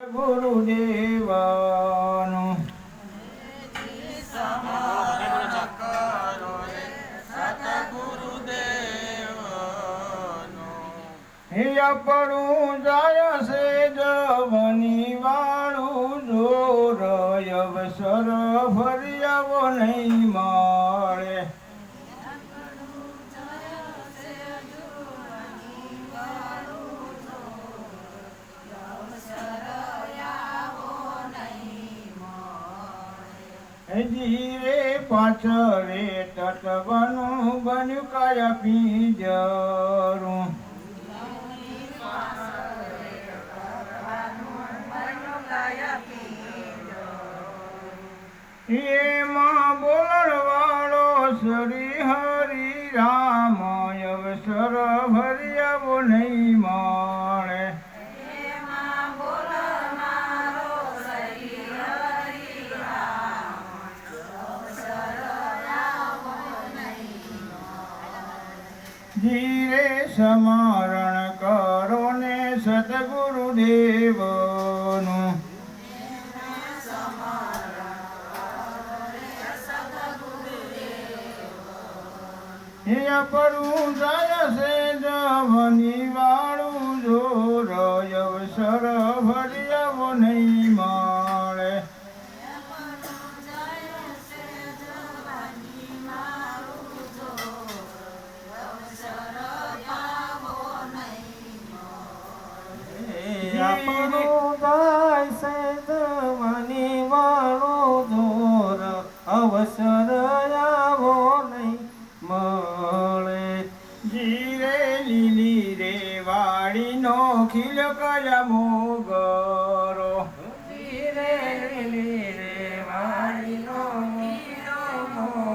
ગુરુદેવનું પડું જાય છે જવની વાળું જોર અવસર ફરિયાવો નહીં મળે. ધીરે પાછળે તટવાનું બન્યું કાયા પીજરું. એમાં બોલવાળો શ્રી હરિ રામ અવસર ભર્યાવો સ્મરણ કરો ને સદગુરુદેવનું. હે પડું જાય છે જવની વાળું જોર અવસર ભર્યાવો ખીલ કયા મોગરો. ધીરે લીલી રે વાળીનો મોકરો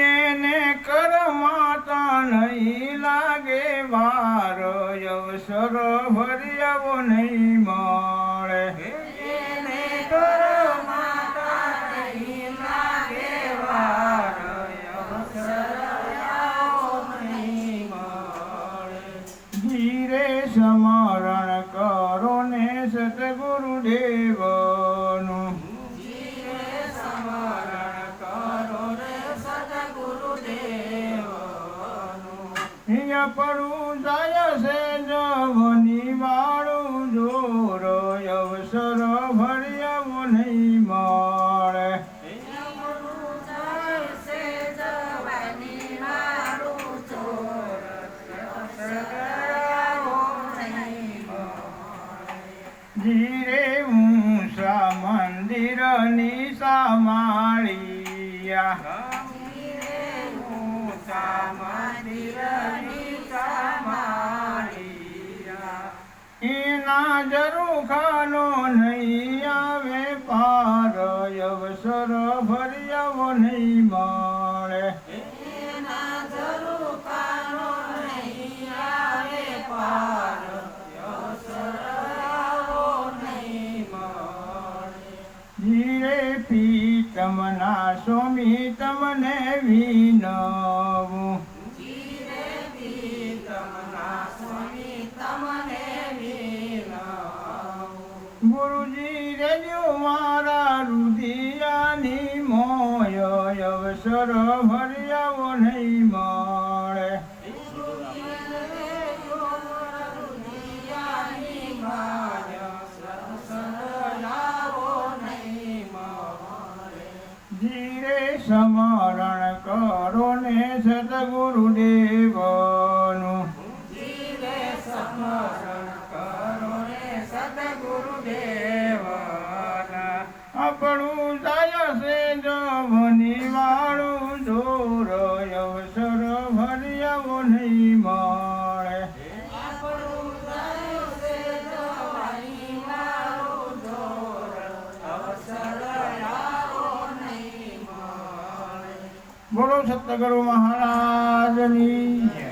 એને કરમાતા નહીં લાગે વાર અવસર ભર્યો નહીં મળે અહીંયા પડું જાય છે જવની વાળું જોર અવસર ભર્યો નહીં મળે. ધીરે ઊંચા મંદિરની સામાળિયા. એના જરૂખાનો નહીં આવે પાર અવસર ભર્યાવો નહીં મળે ધીરે પીતમના સ્વામી તમને વિનવું મારા રુદિયાની મોય અવસર ભર્યો નહીં મળે. ધીરે સ્મરણ કરો ને સદગુરુદેવનું. આપણું બોલો સત્યગુરુ મહારાજની.